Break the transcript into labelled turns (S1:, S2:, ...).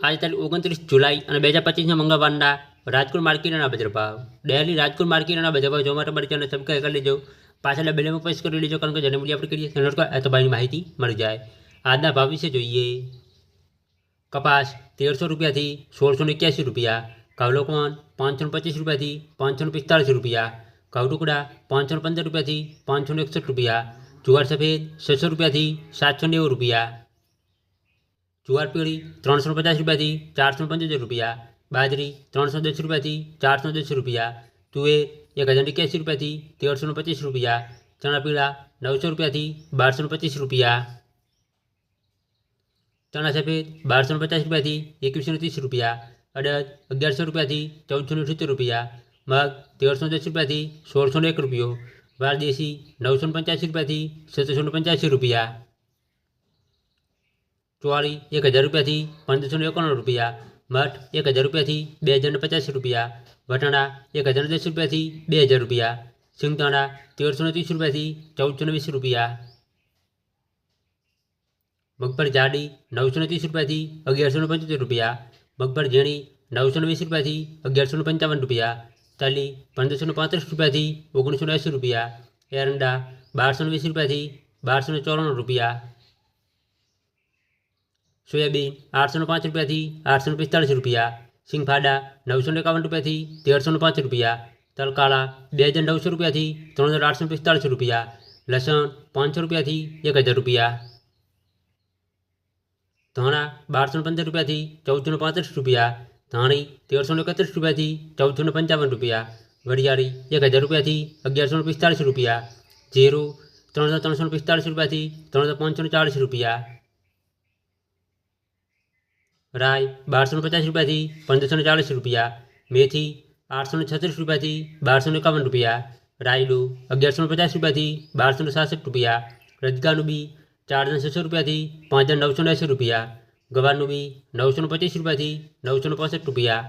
S1: આજે તારીખ ઓગણત્રીસ જુલાઈ અને બે હજાર પચીસના મંગળવારના રાજકોટ માર્કેટના બજાર ભાવ ડેલી રાજકોટ માર્કેટના બજાર ભાવ જોવા માટે મારી ચેનલ સબસ્ક્રાઈબ કરી લેજો પાછળ બેલેમાં પ્રેસ કરી લેજો કારણ કે જેને આપણે કરીએ તેનો તો ભાઈની માહિતી મળી જાય આજના ભાવ વિશે જોઈએ કપાસ તેરસો રૂપિયાથી સોળસો ને એક્યાસી રૂપિયા કવલોકવાન પાંચસો ને પચીસ રૂપિયાથી પાંચસો ને પિસ્તાળીસ રૂપિયા ઘઉં ટુકડા પાંચસો ને પંદર રૂપિયાથી પાંચસો ને એકસઠ રૂપિયા જુવાર સફેદ છસો રૂપિયાથી સાતસો નેવું રૂપિયા જુવાર પીળી ત્રણસો ને પચાસ રૂપિયાથી ચારસો ને પંચોતેર રૂપિયા બાજરી ત્રણસો દસ રૂપિયાથી ચારસો દસ રૂપિયા તુવેર એક હજાર એક્યાસી રૂપિયાથી તેરસો ને પચીસ રૂપિયા ચણા પીળા નવસો રૂપિયાથી બારસો ને પચીસ રૂપિયા ચણા સફેદ બારસો ને પચાસ રૂપિયાથી એકવીસો ને ત્રીસ રૂપિયા અડદ અગિયારસો રૂપિયાથી ચૌદસો ને સિત્તેર રૂપિયા મગ તેરસો દસ રૂપિયાથી સોળસો ને એક રૂપિયો વાળ દેશી નવસો ને પંચ્યાસી રૂપિયાથી સત્તરસો ને પંચ્યાસી રૂપિયા ચોવાળી એક હજાર રૂપિયાથી પંદરસો ને એકાણું રૂપિયા મઠ એક હજાર રૂપિયાથી બે હજાર ને પચાસ રૂપિયા વટાણા એક હજાર દસ રૂપિયાથી બે હજાર રૂપિયા સિંગદાણા તેરસો ને ત્રીસ રૂપિયાથી ચૌદસો ને વીસ રૂપિયા મગફળી જાડી નવસો ને ત્રીસ રૂપિયાથી અગિયારસો ને પંચોતેર રૂપિયા મગફળી ઝીણી નવસો ને વીસ રૂપિયાથી અગિયારસો ને પંચાવન રૂપિયા તલી પંદરસો ને પાંત્રીસ રૂપિયાથી ઓગણીસો ને એંસી રૂપિયા એરંડા બારસો ને વીસ રૂપિયાથી બારસો ને ચોરાણું રૂપિયા સોયાબીન આઠસો ને પાંચ રૂપિયાથી આઠસો ને પિસ્તાળીસ રૂપિયા સિંગફાડા નવસો ને એકાવન રૂપિયાથી તેરસો ને પાંચ રૂપિયા તલકાળા બે હજાર નવસો રૂપિયાથી ત્રણ હજાર આઠસો ને પિસ્તાળીસ રૂપિયા લસણ પાંચસો રૂપિયાથી એક હજાર રૂપિયા ધાણા બારસો ને પંદર રૂપિયાથી ચૌદસો ને પાંત્રીસ રૂપિયા ધાણી તેરસો ને એકત્રીસ રૂપિયાથી ચૌદસો ને પંચાવન રૂપિયા વરિયાળી એક હજાર રૂપિયાથી અગિયારસો ને પિસ્તાળીસ રૂપિયા જીરું ત્રણ હજાર ત્રણસો ને પિસ્તાળીસ રૂપિયાથી ત્રણ હજાર પાંચસો ને ચાળીસ રૂપિયા રાય બારસો પચાસ રૂપિયાથી પંદરસો ચાલીસ રૂપિયા, મેથી આઠસો છત્રીસ રૂપિયાથી બારસો એકાવન રૂપિયા, રાયડું અગિયારસો પચાસ રૂપિયાથી બારસો સાસઠ રૂપિયા રજગાનું બી ચાર હજાર છસો રૂપિયાથી પાંચ હજાર નવસો એંસી રૂપિયા ગવારનું બી નવસો પચીસ રૂપિયાથી નવસો પાસઠ રૂપિયા